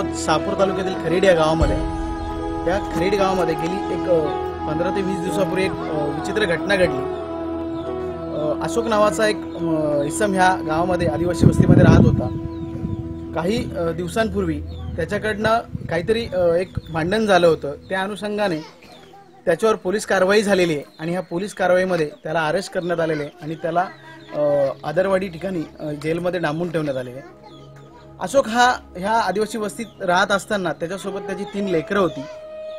आपण सापूर तालुक्यातील खरेड या गावामध्ये. त्या खरेड गावामध्ये गेली एक पंधरा ते वीस दिवसापूर्वी एक विचित्र घटना घडली. अशोक नावाचा एक इसम ह्या गावामध्ये आदिवासी वस्तीमध्ये राहत होता. काही दिवसांपूर्वी त्याच्याकडनं काहीतरी एक भांडण झालं होतं. त्या अनुषंगाने त्याच्यावर पोलीस कारवाई झालेली आहे आणि ह्या पोलीस कारवाईमध्ये त्याला अरेस्ट करण्यात आलेले आहे आणि त्याला आदरवाडी ठिकाणी जेलमध्ये डांबून ठेवण्यात आलेले आहे. अशोक हा ह्या आदिवासी वस्तीत राहत असताना त्याच्यासोबत त्याची तीन लेकरं होती.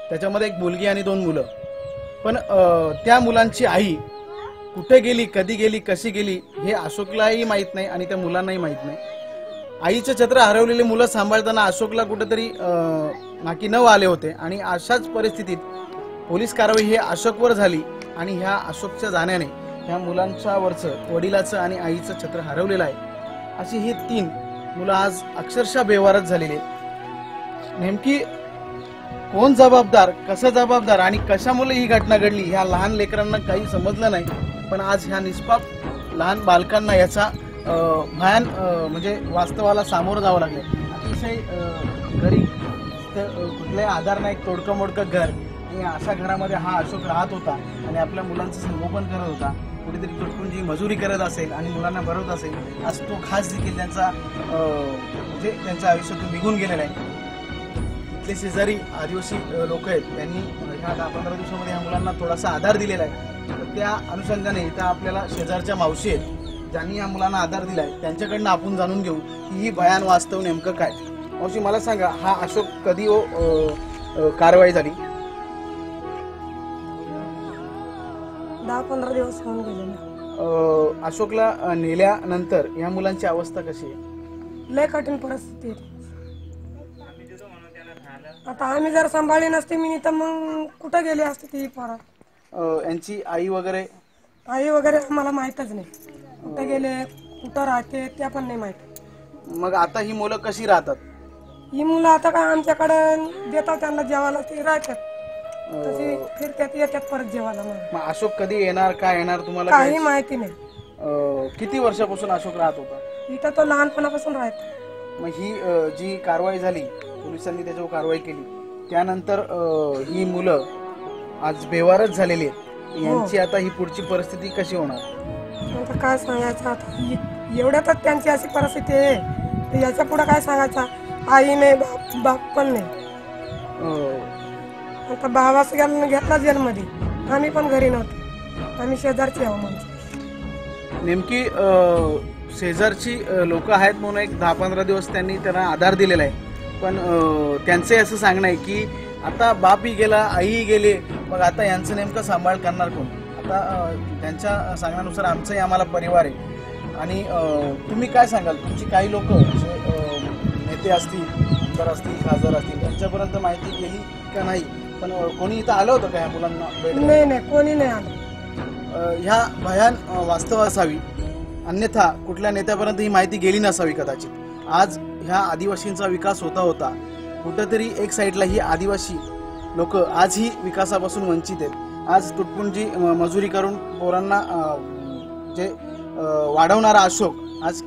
त्याच्यामध्ये एक मुलगी आणि दोन मुलं. पण त्या मुलांची आई कुठे गेली कधी गेली कशी गेली हे अशोकलाही माहीत नाही आणि त्या मुलांनाही माहीत नाही. आईचं छत्र हरवलेली मुलं सांभाळताना अशोकला कुठेतरी नाकी न आले होते आणि अशाच परिस्थितीत पोलीस कारवाई ही अशोकवर झाली आणि ह्या अशोकच्या जाण्याने ह्या मुलांच्या वरचं वडिलाचं आणि आईचं छत्र हरवलेलं आहे. अशी ही तीन मुलं आज अक्षरशः बेवारच झालेली आहेत. नेमकी कोण जबाबदार कसं जबाबदार आणि कशामुळे ही घटना घडली ह्या लहान लेकरांना काही समजलं नाही. पण आज ह्या निष्पाप लहान बालकांना याचा भयान म्हणजे वास्तवाला सामोरं जावं लागले अतिशय घरी गरीब तर, कुठलाही आधार नाही तोडकं मोडकं घर आणि अशा घरामध्ये हा अशोक राहत होता आणि आपल्या मुलांचं संगोपन करत होता. कुठेतरी तुटपून जी मजुरी करत असेल आणि मुलांना भरवत असेल आज तो खास देखील त्यांचा म्हणजे त्यांच्या आयुष्यातून निघून गेलेला आहे. इथले शेजारी आदिवासी लोक आहेत त्यांनी ह्या दहा पंधरा दिवसामध्ये ह्या मुलांना थोडासा आधार दिलेला आहे. तर त्या अनुषंगाने इथं आपल्याला शेजारच्या मावशी आहेत ज्यांनी या मुलांना आधार दिलाय त्यांच्याकडनं आपण जाणून घेऊ की ही भयान वास्तव नेमकं काय. मावशी मला सांगा हा अशोक कधी ओ कारवाई झाली? दहा पंधरा दिवस होऊन गेले ना. अ, अशोकला अ, नेल्यानंतर ह्या मुलांची अवस्था कशी आहे? लय कठीण परिस्थिती आता आम्ही जर सांभाळली नसते मी तर मग कुठं गेली असते ती परत अ, यांची आई वगैरे? आई वगैरे आम्हाला माहीतच नाही. कुठं गेले कुठं राहते त्या पण नाही माहीत. मग आता ही मुलं कशी राहतात? ही मुलं आता काय आमच्याकडं देतात त्यांना जेवायला ती राहतात. तशी येतात परत जेवायला मग? मग अशोक कधी येणार काय येणार तुम्हाला काही माहिती नाही. अ, किती वर्षापासून अशोक राहत होता? इथं तो लहानपणापासून राहत. मग ही अ, जी कारवाई झाली पोलिसांनी त्याच्यावर कारवाई केली त्यानंतर अ, ही मुलं आज बेवारच झालेली आहेत. यांची आता ही पुढची परिस्थिती कशी होणार? आता काय सांगायचं? आता इ- एवढ्यातच त्यांची अशी परिस्थिती आहे. तर याच्यापुढे काय सांगायचं? आई नाही बाप बाप पण नाही. अ, आता भावास गेला घेतला जेलमध्ये. आम्ही पण घरी नव्हतो. आम्ही शेजारची आहो म्हणजे नेमकी शेजारची लोक आहेत म्हणून एक दहा पंधरा दिवस त्यांनी त्यांना आधार दिलेला आहे. पण त्यांचे असं सांगणं आहे की आता बापही गेला आईही गेले मग आता यांचं नेमकं सांभाळ करणार कोण? आता त्यांच्या सांगण्यानुसार आमचंही आम्हाला परिवार आहे. आणि तुम्ही काय सांगाल? तुमची काही लोक नेते असतील आमदार असतील खासदार असतील यांच्यापर्यंत माहिती गेली का नाही? पण कोणी इथं आलं होतं का या मुलांना भेट नाही नाही कोणी नाही आलं. अ, ह्या भयान अ, वास्तव असावी. अन्यथा कुठल्या नेत्यापर्यंत ही माहिती गेली नसावी कदाचित. आज ह्या आदिवासींचा विकास होता होता कुठंतरी एक साईडला ही आदिवासी लोक आजही विकासापासून वंचित आहेत. आज तुटपुंजी अ, मजुरी करून पोरांना अ, जे अ, वाढवणारा अशोक आज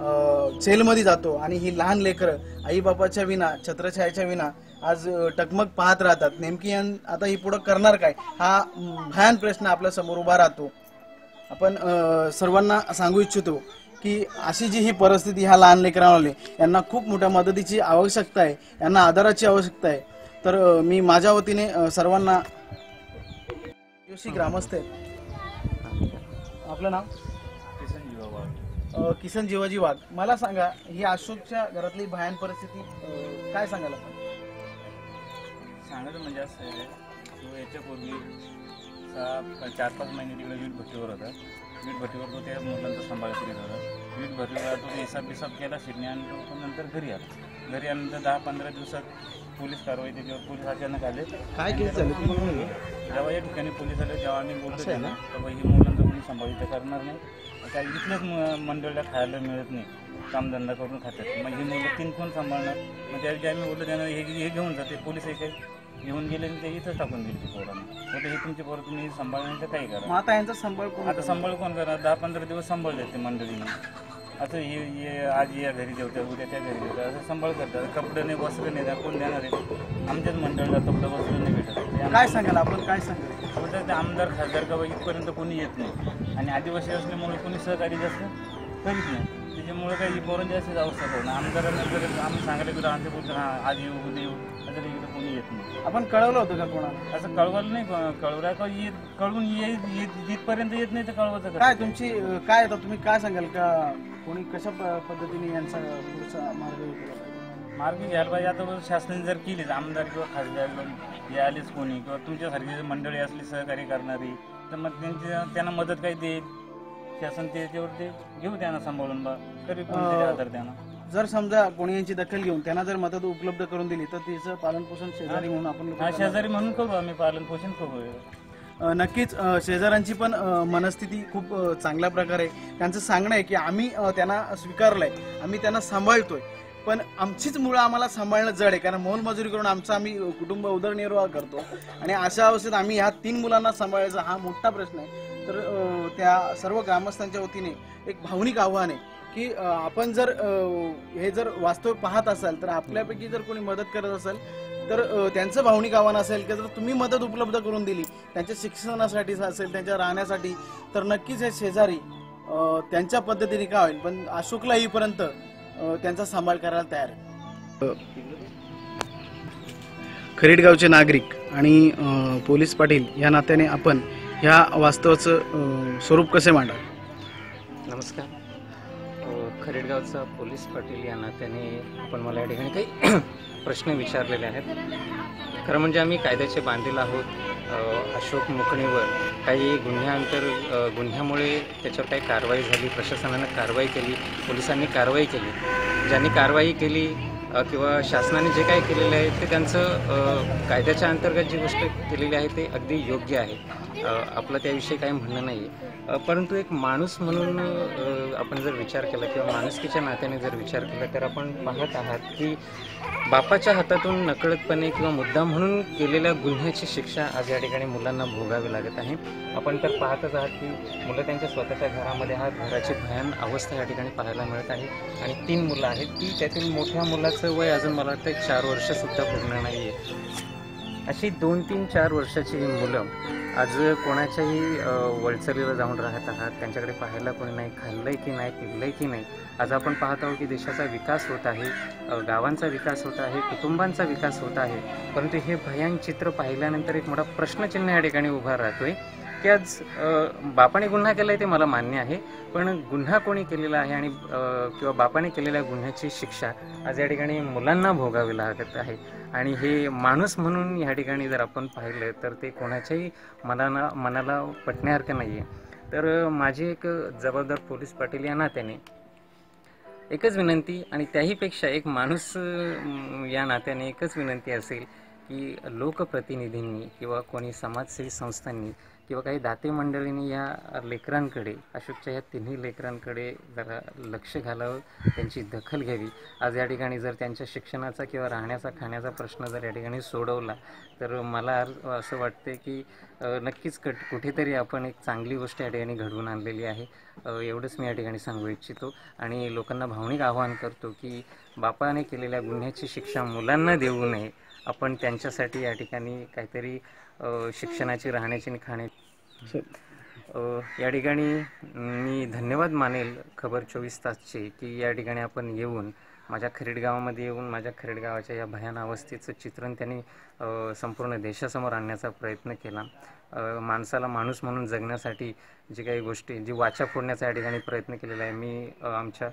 अ, जेलमध्ये जातो. आणि ही लहान लेकरं आईबापाच्या विना छत्रछायाच्या विना आज टकमक पाहत राहतात. नेमकी आता ही पुढं करणार काय? हा भयान प्रश्न आपल्यासमोर उभा राहतो. आपण सर्वांना सांगू इच्छितो की अशी जी ही परिस्थिती ह्या लहान लेकरांवाले यांना खूप मोठ्या मदतीची आवश्यकता आहे यांना आधाराची आवश्यकता आहे. तर मी माझ्या वतीने सर्वांना जोशी ग्रामस्थ आहेत आपलं नाव? अ, किसन जीवाजी वाघ. मला सांगा ही अशोकच्या घरातली भयान परिस्थिती काय आपण? सांगायचं म्हणजे असं आहे तो याच्यापूर्वी सहा चार पाच महिने तिकडे वीट भट्टीवर होता. वीट भट्टीवर तो त्या मुलांचा सांभाळ करीत होता. वीट भट्टीवर तो हिसाब बिसाब केला शिरणे आणि तो तो नंतर घरी आला. घरी आल्यानंतर दहा पंधरा दिवसात पोलीस कारवाई त्याच्यावर पोलीस अचानक आले. काय जेव्हा या ठिकाणी पोलीस आले तेव्हा आम्ही बोलतो त्यांना तर बाई ही मुलांचं कोणी सांभाळी करणार नाही. काय इथल्याच म- मंडळीला खायला मिळत नाही. कामधंदा करून खातात मग ही मुलं तीन कोण सांभाळणार? मग त्यावेळी आम्ही बोललो त्यांना हे हे घेऊन जाते. पोलीस हे घेऊन गेले आणि ते इथंच टाकून दिली ती पोरांना तर हे तुमची पोरं तुम्ही सांभाळण्याचं काही करा मग आता यांचा सांभाळ कोण आता सांभाळ कोण करा दहा पंधरा दिवस सांभाळले ते मंडळीने. असं हे हे आज या घरी जेवत्या उद्या त्या घरी जेवत्या असं सांभाळ करतात. कपडे नाही वस्त्र नाही द्या कोण देणार आहे? आमच्याच मंडळाला कपडे वस्त्र नाही भेटत. ते काय सांगाल आपण? काय सांगाल? आमच्या ते आमदार खासदार का इथपर्यंत कोणी येत नाही. आणि आदिवासी असल्यामुळे कोणी सहकार्य जास्त करीत नाही. त्याच्यामुळे काही पोरांची अशीच अवस्था होणार आमदारांना जर आम्ही सांगायला गेलो आमच्या बोलतो हा आज येऊ उद्या येऊ असं इकडे कोणी येत नाही. आपण कळवलं होतं का कोणाला? असं कळवायला नाही कळवला का येत कळवून येत येत- इथपर्यंत येत नाही तर कळवायचं? काय तुमची काय आता तुम्ही काय सांगाल का? कोणी कशा पद्धतीने यांचा पुढचा मार्ग? मार्ग घ्यायला पाहिजे. आता शासनाने जर केलीच आमदार किंवा खासदार हे आलेच कोणी किंवा तुमच्यासारखी मंडळी असली सहकार्य करणारी तर मग त्यांची त्यांना मदत काही देईल? शासन त्याच्यावर ते घेऊ त्यांना सांभाळून बा तरी कोणतरी अं, आधार जर समजा कोणी यांची दखल घेऊन त्यांना जर मदत उपलब्ध करून दिली तर तिचं पालन पोषण शेजारी म्हणून आपण लोकं हा करणार. शेजारी म्हणून करू आम्ही पालन पोषण करू अ, नक्कीच अ, शेजाऱ्यांची पण अ, मनस्थिती खूप अ, चांगल्या प्रकारे आहे. त्यांचं सांगणं आहे की आम्ही अ, त्यांना स्वीकारलंय आम्ही त्यांना सांभाळतोय पण आमचीच मुलं आम्हाला सांभाळणं जड आहे कारण मोलमजुरी करून आमचं आम्ही कुटुंब उदरनिर्वाह करतो आणि अशा अवस्थेत आम्ही ह्या तीन मुलांना सांभाळायचा हा मोठा प्रश्न आहे तर त्या सर्व ग्रामस्थांच्या वतीने एक भावनिक आव्हान आहे की आपण जर हे जर वास्तव पाहत असाल तर आपल्यापैकी जर कोणी मदत करत असेल तर त्यांचं भावनिक आव्हान असेल की जर तुम्ही मदत उपलब्ध करून दिली त्यांच्या शिक्षणासाठी असेल त्यांच्या राहण्यासाठी तर नक्कीच हे शेजारी त्यांच्या पद्धतीने का होईल? पण अशोकला येईपर्यंत त्यांचा सांभाळ करायला तयार आहे. खरेडगावचे नागरिक आणि पोलीस पाटील या नात्याने आपण ह्या वास्तवाचं स्वरूप कसे मांडाल नमस्कार. खरेडगावचा पोलीस पाटील या नात्याने आपण मला या ठिकाणी काही प्रश्न विचारलेले आहेत. खरं म्हणजे आम्ही कायद्याचे बांधील आहोत. अशोक मुकणीवर काही गुन्ह्याअंतर गुन्ह्यामुळे त्याच्यावर काही कारवाई झाली प्रशासनानं कारवाई केली पोलिसांनी कारवाई केली. ज्यांनी कारवाई केली किंवा शासनाने जे काही केलेलं आहे ते त्यांचं कायद्याच्या अंतर्गत जी गोष्ट केलेली आहे ते अगदी योग्य आहे. आपलं त्याविषयी काही म्हणणं नाही आहे परंतु एक माणूस म्हणून आपण जर विचार केला किंवा माणुसकीच्या नात्याने जर विचार केला तर आपण पाहत आहात की बापाच्या हातातून नकळतपणे किंवा मुद्दा म्हणून केलेल्या गुन्ह्याची शिक्षा आज या ठिकाणी मुलांना भोगावी लागत आहे. आपण तर पाहतच आहात की मुलं त्यांच्या स्वतःच्या घरामध्ये हा घराची भयान अवस्था या ठिकाणी पाहायला मिळत आहे. आणि तीन मुलं आहेत. की त्यातील मोठ्या मुलाचं वय अजून मला वाटतं चार वर्षसुद्धा पूर्ण नाही आहे अशी दोन तीन चार वर्षाची ही मुलं आज कोणाच्याही अ, वळचलीला जाऊन राहत आहात त्यांच्याकडे पाहायला कोणी नाही खाल्लंय की नाही पिल्लंय की नाही आज आपण पाहत आहोत की देशाचा विकास होत आहे गावांचा विकास होत आहे कुटुंबांचा विकास होत आहे परंतु हे भयान चित्र पाहिल्यानंतर एक मोठा प्रश्नचिन्ह या ठिकाणी उभा राहतोय. की आज बापाने गुन्हा केलाय ते मला मान्य आहे. पण गुन्हा कोणी केलेला आहे आणि किंवा बापाने केलेल्या गुन्ह्याची शिक्षा आज या ठिकाणी मुलांना भोगावी लागत आहे. आणि हे माणूस म्हणून या ठिकाणी जर आपण पाहिलं तर ते कोणाच्याही मनाला मनाला पटण्यासारखं नाही आहे तर माझी एक जबाबदार पोलीस पाटील या नात्याने एकच विनंती आणि त्याहीपेक्षा एक माणूस या नात्याने एकच विनंती असेल की लोकप्रतिनिधींनी किंवा कोणी समाजसेवी संस्थांनी किंवा काही दाते मंडळींनी या लेकरांकडे अशोकच्या या तिन्ही लेकरांकडे जरा लक्ष घालावं त्यांची दखल घ्यावी. आज या ठिकाणी जर त्यांच्या शिक्षणाचा किंवा राहण्याचा खाण्याचा प्रश्न जर या ठिकाणी सोडवला तर मला असं वाटते की नक्कीच कट कुठेतरी आपण एक चांगली गोष्ट या ठिकाणी घडवून आणलेली आहे. एवढंच मी या ठिकाणी सांगू इच्छितो. आणि लोकांना भावनिक आवाहन करतो की बापाने केलेल्या गुन्ह्याची शिक्षा मुलांना देऊ नये. आपण त्यांच्यासाठी या ठिकाणी काहीतरी शिक्षणाची राहण्याची आणि खाण्याची. या ठिकाणी मी धन्यवाद मानेल खबर चोवीस तासचे की या ठिकाणी आपण येऊन माझ्या खरेडगावामध्ये येऊन माझ्या खरेडगावाच्या या भयान अवस्थेचं चित्रण त्यांनी संपूर्ण देशासमोर आणण्याचा प्रयत्न केला. माणसाला माणूस म्हणून जगण्यासाठी जी काही गोष्टी जी वाचा फोडण्याचा या ठिकाणी प्रयत्न केलेला आहे. मी आमच्या